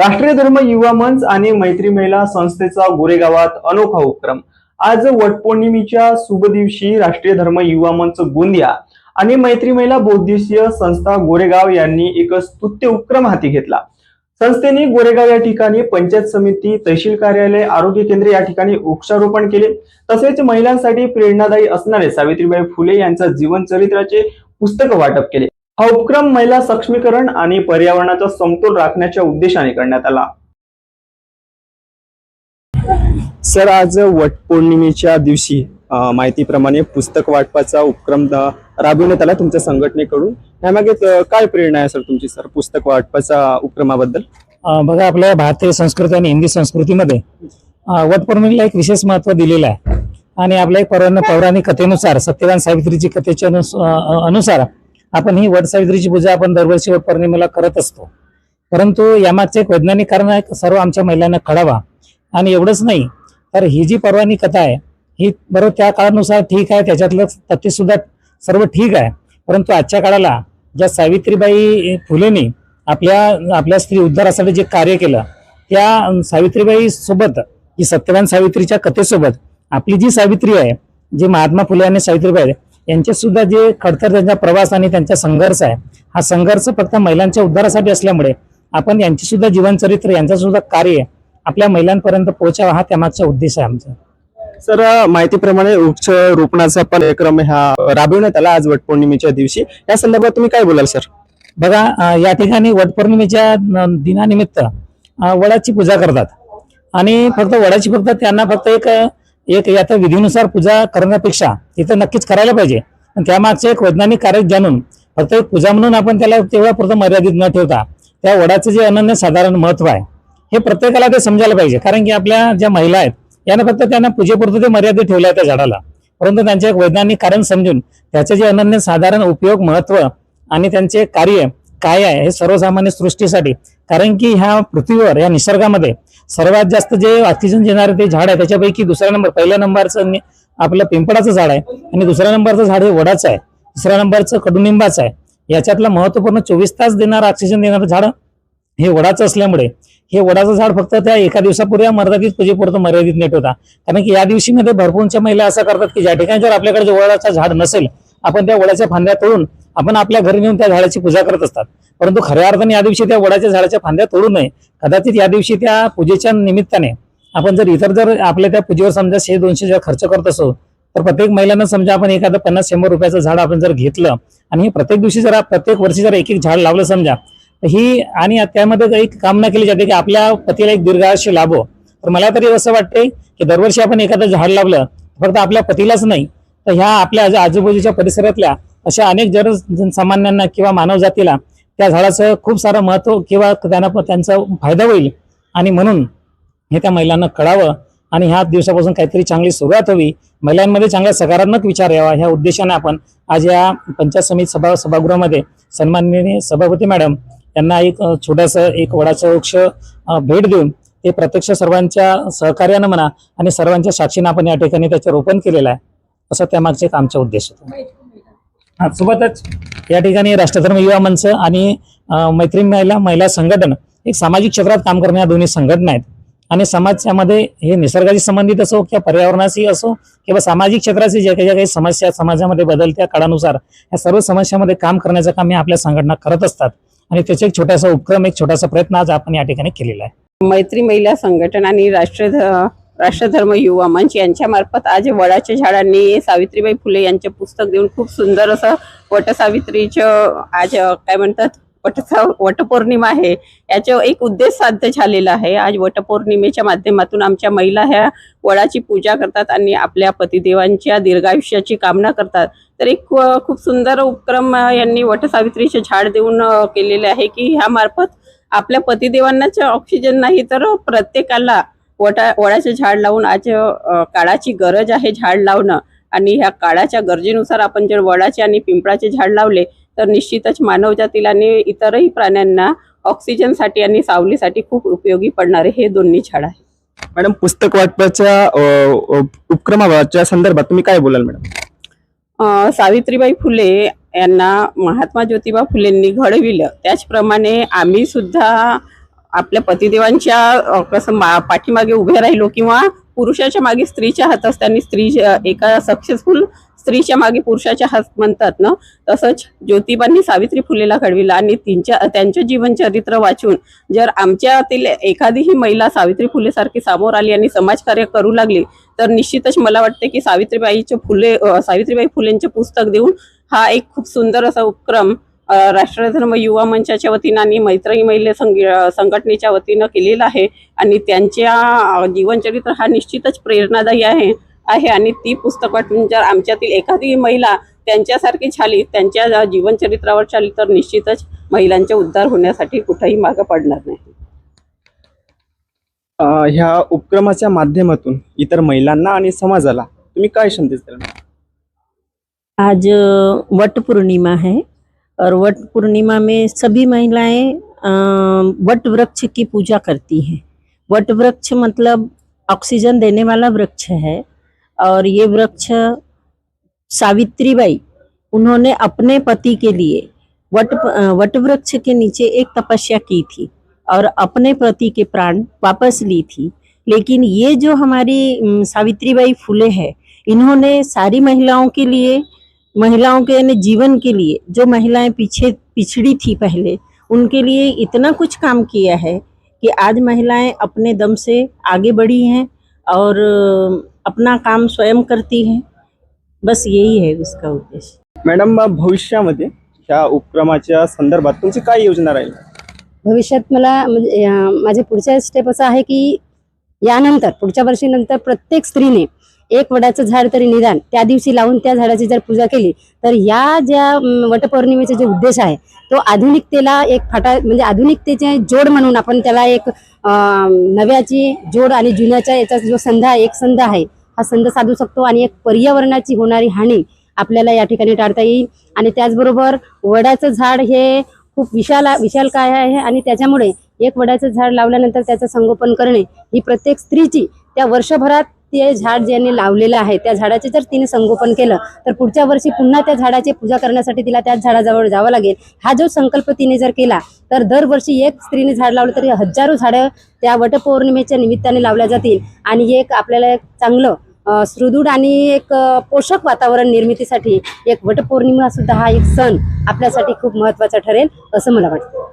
राष्ट्रीय धर्म युवा मंच आणि मैत्री महिला संस्थेचा गोरेगावात अनोखा उपक्रम. आज वटपौर्णिमेच्या शुभ दिवशी राष्ट्रीय धर्म युवा मंच गोंदिया आणि मैत्री महिला बौद्धिशीय संस्था गोरेगाव यांनी एक स्तुत्य उपक्रम हाती घेतला. संस्थेने गोरेगाव या ठिकाणी पंचायत समिती तहसील कार्यालय आरोग्य केंद्र या ठिकाणी वृक्षारोपण केले. तसेच महिलांसाठी प्रेरणादायी असणारे सावित्रीबाई फुले यांच्या जीवन चरित्राचे पुस्तक वाटप केले. हा उपक्रम महिला सक्षमीकरण आणि पर्यावरणाचा समतोल राखण्याच्या उद्देशाने करण्यात आला. सर आज वटपौर्णिमेच्या दिवशी माहितीप्रमाणे पुस्तक वाटपाचा उपक्रम राबविण्यात आला तुमच्या संघटनेकडून. यामागे काय प्रेरणा आहे सर तुमची सर पुस्तक वाटपाचा उपक्रमाबद्दल? बघा आपल्या भारतीय संस्कृती आणि हिंदी संस्कृतीमध्ये वटपौर्णिमेला एक विशेष महत्त्व दिलेलं आहे. आणि आपल्या एक पौराण पौराणिक कथेनुसार सत्यवान सावित्रीची कथेच्या अनुसार आपण ही वटसावित्रीची पूजा आपण दरवर्षी वटपौर्णिमेला करत असतो. परंतु यामागचं एक वैज्ञानिक कारण आहे सर्व आमच्या महिलांना कळावा. आणि एवढंच नाही तर ही जी परवानी कथा आहे ही बरोबर त्या काळानुसार ठीक आहे त्याच्यातलं तथ्य सुद्धा सर्व ठीक आहे. परंतु आजच्या काळाला ज्या सावित्रीबाई फुलेनी आपल्या आपल्या स्त्री उद्धारासाठी जे कार्य केलं त्या सावित्रीबाई सोबत ही सत्यवान सावित्रीच्या कथेसोबत आपली जी सावित्री आहे जी महात्मा फुले आणि सावित्रीबाई यांचे सुद्धा जे खडतर त्यांचा प्रवास आणि त्यांचा संघर्ष आहे हा संघर्ष फक्त महिलांच्या उद्धारासाठी असल्यामुळे आपण यांची सुद्धा जीवनचरित्र यांचं सुद्धा कार्य आपल्या महिलांपर्यंत पोहोचावा हा त्यामागचा उद्देश आहे आमचा. सर माहितीप्रमाणे वृक्ष रोपणाचा पण कार्यक्रम हा राबविण्यात आला आज वटपौर्णिमेच्या दिवशी. या संदर्भात तुम्ही काय बोलाल सर? बघा या ठिकाणी वटपौर्णिमेच्या दिनानिमित्त वडाची पूजा करतात. आणि फक्त वडाची फक्त त्यांना फक्त एक एक आता विधीनुसार पूजा करण्यापेक्षा तिथं नक्कीच करायला पाहिजे. पण त्यामागचं एक वैज्ञानिक कार्य जाणून फक्त एक पूजा म्हणून आपण त्याला तेवढ्या पुरतं मर्यादित न ठेवता त्या वडाचं जे अनन्य साधारण महत्त्व आहे हे प्रत्येकाला ते समजायला पाहिजे. कारण की आपल्या ज्या महिला आहेत यांना फक्त त्यांना पूजेपुरतं ते मर्यादित ठेवलं आहे त्या झाडाला. परंतु त्यांचे एक वैज्ञानिक कारण समजून त्याचे जे अनन्य साधारण उपयोग महत्त्व आणि त्यांचे कार्य काय आहे हे सर्वसामान्य सृष्टीसाठी. कारण की ह्या पृथ्वीवर या निसर्गामध्ये सर्वात जास्त जे ऑक्सिजन देणारे ते झाड आहे त्याच्यापैकी दुसऱ्या नंबर पहिल्या नंबरचं आपलं पिंपळाचं झाड आहे आणि दुसऱ्या नंबरचं झाड हे वडाचं आहे. तिसऱ्या नंबरचं कडुनिंबाचं आहे. याच्यातलं महत्त्वपूर्ण चोवीस तास देणारं ऑक्सिजन देणारं झाड हे वडाचं असल्यामुळे हे वडाचं झाड फक्त त्या एका दिवसापूर्वी मर्यादित पूजेपुरतं मर्यादित नेट होता. कारण की या दिवशी मध्ये भरपूरच्या महिला असं करतात की ज्या ठिकाणी जर आपल्याकडे जर वडाचं झाड नसेल आपण त्या वडाच्या फांद्या तोडून आपण आपल्या घरी नेऊन त्या झाडाची पूजा करत असतात. परंतु खऱ्या अर्थाने या दिवशी त्या वडाच्या झाडाच्या फांद्या तोडू नये. कदाचित या दिवशी त्या पूजेच्या निमित्ताने आपण जर इतर जर आपल्या त्या पूजेवर समजा शे दोनशे जर खर्च करत असो तर प्रत्येक महिलांना समजा आपण एखादं पन्नास शंभर रुपयाचं झाड आपण जर घेतलं आणि हे प्रत्येक दिवशी जर प्रत्येक वर्षी जर एक एक झाड लावलं समजा तर ही आणि त्यामध्ये एक कामना केली जाते की आपल्या पतीला एक दीर्घायुष्य लाभो. तर मला तरी असं वाटते की दरवर्षी आपण एखादं झाड लावलं फक्त आपल्या पतीलाच नाही तर ह्या आपल्या आजूबाजूच्या परिसरातल्या अशा अनेक जन जनसामान्यांना किंवा मानवजातीला त्या झाडाचं खूप सारं महत्त्व किंवा त्यांना पण त्यांचा फायदा होईल. आणि म्हणून हे त्या महिलांना कळावं आणि ह्या दिवसापासून काहीतरी चांगली सुरुवात हवी. महिलांमध्ये चांगला सकारात्मक विचार यावा ह्या उद्देशाने आपण आज या पंचायत समिती सभा सभागृहामध्ये सन्माननीय सभापती मॅडम यांना एक छोटासं एक वडाचं वृक्ष भेट देऊन ते प्रत्यक्ष सर्वांच्या सहकार्यानं म्हणा आणि सर्वांच्या साक्षीनं आपण या ठिकाणी त्याचं रोपण केलेलं आहे. असं त्यामागचे एक आमचा उद्देश होता. सोबतच या ठिकाणी राष्ट्रधर्म युवा मंच आणि मैत्री महिला महिला संघटन एक सामाजिक क्षेत्रात काम करणाऱ्या दोन्ही संघटना आहेत. आणि समाजामध्ये हे निसर्गाशी संबंधित असो किंवा पर्यावरणाशी असो किंवा सामाजिक क्षेत्राची ज्या काही ज्या काही समस्या समाजामध्ये बदलत्या काळानुसार या सर्व समस्यामध्ये काम करण्याचं काम हे आपल्या संघटना करत असतात. आणि त्याचा एक छोटासा उपक्रम एक छोटासा प्रयत्न आज आपण या ठिकाणी केलेला आहे. मैत्री महिला संघटना आणि राष्ट्र राष्ट्रधर्म युवा मंच यांच्यामार्फत आज वडाच्या झाडांनी सावित्रीबाई फुले यांचे पुस्तक देऊन खूप सुंदर असं वटसावित्रीचं आज काय म्हणतात वटसा वटपौर्णिमा आहे. याचा एक उद्देश साध्य झालेला आहे. आज वटपौर्णिमेच्या माध्यमातून आमच्या महिला ह्या वडाची पूजा करतात आणि आपल्या पतिदेवांच्या दीर्घायुष्याची कामना करतात. तर एक खूप सुंदर उपक्रम यांनी वटसावित्रीचे झाड देऊन केलेले आहे की ह्यामार्फत आपल्या पतिदेवांनाच ऑक्सिजन नाही तर प्रत्येकाला वटा वडाचे झाड लावून आज काळाची गरज आहे झाड लावणं. आणि ह्या काळाच्या गरजेनुसार आपण जर वडाचे आणि पिंपळाचे झाड लावले तर निश्चितच मानवजातीला आणि इतरही प्राण्यांना ऑक्सिजनसाठी आणि सावलीसाठी खूप उपयोगी पडणारे हे दोन्ही झाड आहे. मॅडम पुस्तक वाटपाच्या उपक्रमाच्या संदर्भात तुम्ही काय बोलाल मॅडम? सावित्रीबाई फुले यांना महात्मा ज्योतिबा फुलेंनी घडविलं. त्याचप्रमाणे आम्ही सुद्धा आपल्या पतिदेवांच्या कसं मा- पाठीमागे उभे राहिलो किंवा पुरुषाच्या मागे स्त्रीच्या हात असताना स्त्री एका सक्सेसफुल स्त्रीच्या मागे पुरुषाच्या हात म्हणतात ना तसंच ज्योतिबांनी सावित्री फुलेला घडविला आणि तिच्या त्यांचं जीवनचरित्र वाचून जर आमच्यातील एखादीही महिला सावित्री फुलेसारखी समोर आली आणि समाजकार्य करू लागली तर निश्चितच मला वाटते की सावित्रीबाईचे फुले सावित्रीबाई फुलेंचे पुस्तक देऊन हा एक खूप सुंदर असा उपक्रम अ, राष्ट्रधर्म युवा मंचाच्या वतीनं आणि मैत्री महिला संघ- संघटनेच्या वतीनं केलेला आहे. आणि त्यांच्या जीवनचरित्र हा निश्चितच प्रेरणादायी आहे आहे. आणि ती पुस्तक वाटून जर आमच्यातील एखादी महिला त्यांच्यासारखी झाली त्यांच्या जीवनचरित्रावर चालली तर निश्चितच महिलांचे उद्धार होण्यासाठी कुठेही मागं पडणार नाही. ह्या उपक्रमाच्या माध्यमातून इतर महिलांना आणि समाजाला तुम्ही काय संदेश द्याल? आज अ, वट पूर्णिमा है और वट पूर्णिमा में सभी महिलाएँ वट वृक्ष की पूजा करती हैं। वट वृक्ष मतलब ऑक्सीजन देने वाला वृक्ष है और ये वृक्ष सावित्री बाई उन्होंने अपने पति के लिए वट वट वृक्ष के नीचे एक तपस्या की थी और अपने पति के प्राण वापस ली थी। लेकिन ये जो हमारी अम, सावित्रीबाई फुले है इन्होंने सारी महिलाओं के लिए महिलाओं के यानी जीवन के लिए जो महिलाएँ पीछे पिछड़ी थी पहले उनके लिए इतना कुछ काम किया है कि आज महिलाएँ अपने दम से आगे बढ़ी हैं और अपना काम स्वयं करती हैं। बस यही है उसका उद्देश्य। मॅडम मग भविष्यामध्ये ह्या उपक्रमाच्या संदर्भात तुमची काय योजना राहील? भविष्यात मला म्हणजे अं, माझे पुढच्या स्टेप असं आहे की यानंतर पुढच्या वर्षीनंतर प्रत्येक स्त्रीने एक वडाचं झाड तरी निदान. त्या दिवशी लावून त्या झाडाची जर पूजा केली तर या ज्या वटपौर्णिमेचा जो उद्देश आहे तो आधुनिकतेला एक फाटा म्हणजे आधुनिकतेचे जोड म्हणून आपण त्याला एक नव्याची जोड आणि जुन्याच्या याचा जो संध आहे एक संध आहे हा संध साधू शकतो आणि एक पर्यावरणाची होणारी हानी आपल्याला या ठिकाणी टाळता येईल. आणि त्याचबरोबर वडाचं झाड हे खूप विशाल विशाल काय आहे आणि त्याच्यामुळे एक वडाचं झाड लावल्यानंतर त्याचं संगोपन करणे ही प्रत्येक स्त्रीची त्या वर्षभरात ते झाड ज्याने लावलेलं आहे त्या झाडाचे जर तिने संगोपन केलं तर पुढच्या वर्षी पुन्हा त्या झाडाची पूजा करण्यासाठी तिला त्याच झाडाजवळ जावं लागेल. हा जो संकल्प तिने जर केला तर दरवर्षी एक स्त्रीने झाड लावलं तरी हजारो झाडं त्या वटपौर्णिमेच्या निमित्ताने लावल्या जातील. आणि एक आपल्याला एक चांगलं सुदृढ आणि एक पोषक वातावरण निर्मितीसाठी एक वटपौर्णिमा सुद्धा हा एक सण आपल्यासाठी खूप महत्त्वाचा ठरेल असं मला वाटतं.